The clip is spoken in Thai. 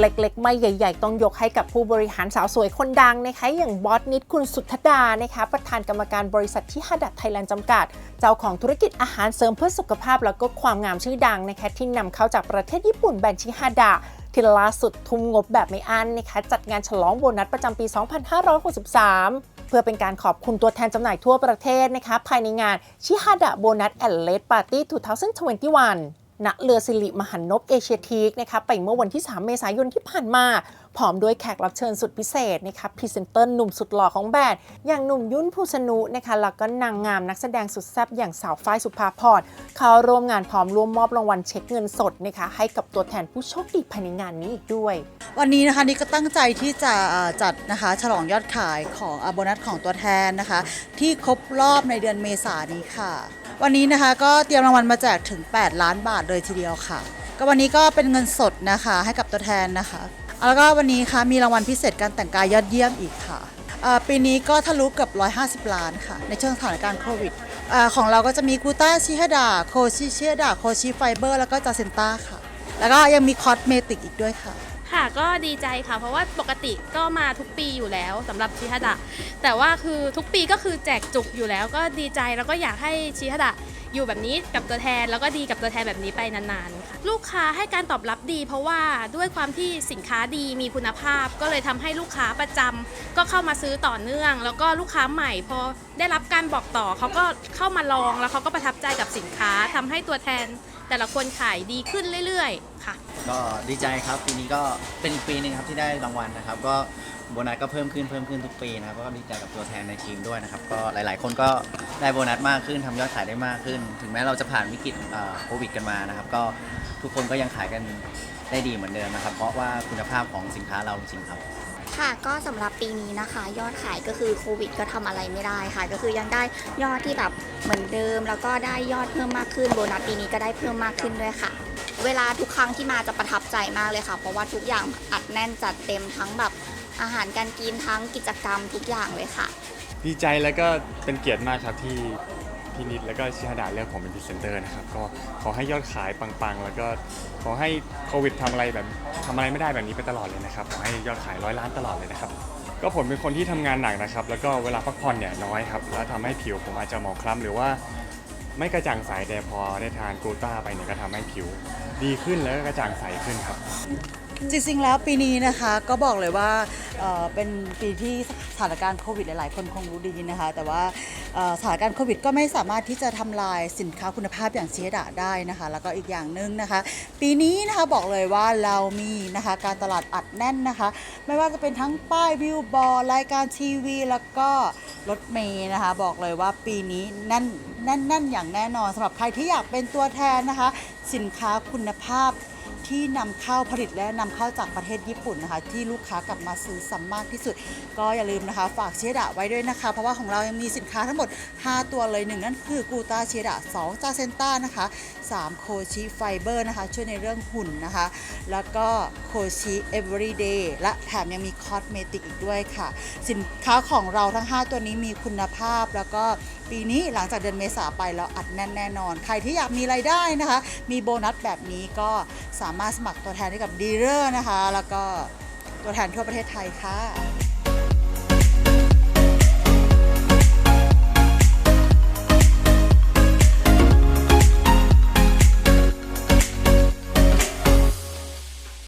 เล็กๆ ไม่ใหญ่ ๆ ต้องยกให้กับผู้บริหารสาวสวยคนดังนะคะอย่างบอสนิดคุณสุทธดานะคะประธานกรรมการบริษัทที่ฮัดัดไทยแลนด์จำกัด เจ้าของธุรกิจอาหารเสริมเพื่อสุขภาพแล้วก็ความงามชื่อดังนะคะที่นำเข้าจากประเทศญี่ปุ่นแบรนด์ชิฮาดะที่ล่าสุดทุ่มงบแบบไม่อั้นนะคะจัดงานฉลองโบนัสประจำปี 2563เพื่อเป็นการขอบคุณตัวแทนจำหน่ายทั่วประเทศนะคะภายในงานชิฮาดะโบนัสแอนเลดปาร์ตี้ 2021 ณเรือสิริมหันนบเอเชียทีกนะคะไปเมื่อวันที่ 3 เมษายนที่ผ่านมา พร้อมด้วยแขกรับเชิญสุดพิเศษนะคะพรีเซนเตอร์หนุ่มสุดหล่อของแบรนด์อย่างหนุ่มยุ่นภูสนุนะคะแล้วก็นางงามนักแสดงสุดแซ่บอย่างสาวฝ้ายสุภาพรเขาร่วมงานพร้อมร่วมมอบรางวัลเช็คเงินสดนะคะให้กับตัวแทนผู้โชคดีภายในงานนี้อีกด้วย วันนี้นะคะนี่ก็ตั้งใจที่จะจัดนะคะฉลองยอดขายของอโบนัสของตัวแทนนะคะ ที่ครบรอบในเดือนเมษายนนี้ค่ะ วันนี้นะคะก็เตรียมรางวัลมาแจกถึง 8 ล้านบาทเลยทีเดียวค่ะ ก็วันนี้ก็เป็นเงินสดนะคะให้กับตัวแทนนะคะ แล้วก็วันนี้ค่ะมีรางวัลพิเศษการแต่งกายยอดเยี่ยมอีกค่ะปีนี้ก็ทะลุเกับ 150 ล้านค่ะ ในช่วงสถานการณ์โควิดอของเราก็จะมีกูต้าชิฮดาโคชิชิฮดาโคชิไฟเบอร์ แล้วก็จาเซนต้าค่ะ แล้วก็ยังมีคอสเมติกอีกด้วยค่ะ ค่ะก็ดีใจค่ะ เพราะว่าปกติก็มาทุกปีอยู่แล้วสำหรับชิฮดะ แต่ว่าคือทุกปีก็คือแจกจุกอยู่แล้วก็ดีใจแล้วก็อยากให้ชิฮดะอยู่แบบนี้กับตัวแทนแล้วก็ดีกับตัวแทนแบบนี้ไปนานๆค่ะลูกค้าให้การตอบรับดี เพราะว่าด้วยความที่สินค้าดีมีคุณภาพ ก็เลยทำให้ลูกค้าประจำก็เข้ามาซื้อต่อเนื่อง แล้วก็ลูกค้าใหม่พอได้รับการบอกต่อเขาก็เข้ามาลองแล้วเขาก็ประทับใจกับสินค้าทำให้ตัวแทน แต่ละคนขายดีขึ้นเรื่อยๆ ค่ะ ก็ดีใจครับปีนี้ก็เป็นอีกปีหนึ่งครับที่ได้รางวัลนะครับ ก็โบนัสก็เพิ่มขึ้นเพิ่มขึ้นทุกปีนะครับก็ดีใจกับตัวแทนในทีมด้วยนะครับ ก็หลาย ๆ คนก็ได้โบนัสมากขึ้นทำยอดขายได้มากขึ้น ถึงแม้เราจะผ่านวิกฤตเอ่อโควิดกันมานะครับ ก็ทุกคนก็ยังขายกันได้ดีเหมือนเดิมนะครับ เพราะว่าคุณภาพของสินค้าเราจริงๆครับ ค่ะก็สำหรับปีนี้นะคะ ยอดขายก็คือโควิดก็ทำอะไรไม่ได้ค่ะ ก็คือยังได้ยอดที่แบบเหมือนเดิม แล้วก็ได้ยอดเพิ่มมากขึ้นโบนัสปีนี้ก็ได้เพิ่มมากขึ้นด้วยค่ะ เวลาทุกครั้งที่มาจะประทับใจมากเลยค่ะ เพราะว่าทุกอย่างอัดแน่นจัดเต็มทั้งแบบอาหารการกินทั้งกิจกรรมทุกอย่างเลยค่ะ ดีใจแล้วก็เป็นเกียรติมากครับที่พี่นิดแล้วก็ชิฮาดาเลือกผมเป็นพรีเซนเตอร์นะครับก็ขอให้ยอดขายปังๆ แล้วก็ขอให้โควิดทำอะไรแบบทำอะไรไม่ได้แบบนี้ไปตลอดเลยนะครับขอให้ยอดขายร้อยล้านตลอดเลยนะครับก็ผมเป็นคนที่ทำงานหนักนะครับ แล้วก็เวลาพักผ่อนเนี่ยน้อยครับแล้วทำให้ผิวผมอาจจะหมองคล้ำหรือว่าไม่กระจ่างใสแต่พอได้ทานกูต้าไปเนี่ยก็ทำให้ผิว ดีขึ้นแล้วก็กระจ่างใสขึ้นครับ จริงๆ แล้วปีนี้นะคะก็บอกเลยว่าเเป็นปีที่สถานการณ์โควิดหลายๆ คนคงรู้ดีนะคะ แต่ว่าสถานการณ์โควิดก็ไม่สามารถที่จะทำลายสินค้าคุณภาพอย่างเชียดาได้นะคะ แล้วก็อีกอย่างหนึ่งนะคะ ปีนี้นะคะบอกเลยว่าเรามีนะคะการตลาดอัดแน่นนะคะ ไม่ว่าจะเป็นทั้งป้ายวิวบอร์ดรายการทีวี แล้วก็รถเมย์นะคะ บอกเลยว่าปีนี้แน่นแน่นแน่นอย่างแน่นอนสำหรับใครที่อยากเป็นตัวแทนนะคะ สินค้าคุณภาพ ที่นำเข้าผลิตและนำเข้าจากประเทศญี่ปุ่นนะคะ ที่ลูกค้ากลับมาซื้อซ้ำมากที่สุด ก็อย่าลืมนะคะ ฝากเชียดะไว้ด้วยนะคะ เพราะว่าของเรายังมีสินค้าทั้งหมด 5 ตัวเลยหนึ่งนั่นคือกูตาเชียดะ2จาเซนต้านะคะ 3 โคชิไฟเบอร์นะคะ ช่วยในเรื่องหุ่นนะคะ แล้วก็โคชิเอเวอรี่เดย์และแถมยังมีคอสเมติกอีกด้วยค่ะ สินค้าของเราทั้ง 5 ตัวนี้มีคุณภาพแล้วก็ปีนี้หลังจากเดือนเมษาไปเราอัดแน่นแน่นอน ใครที่อยากมีรายได้นะคะ มีโบนัสแบบนี้ก็สามารถสมัครตัวแทนให้กับดีลเลอร์นะคะ แล้วก็ตัวแทนทั่วประเทศไทยค่ะ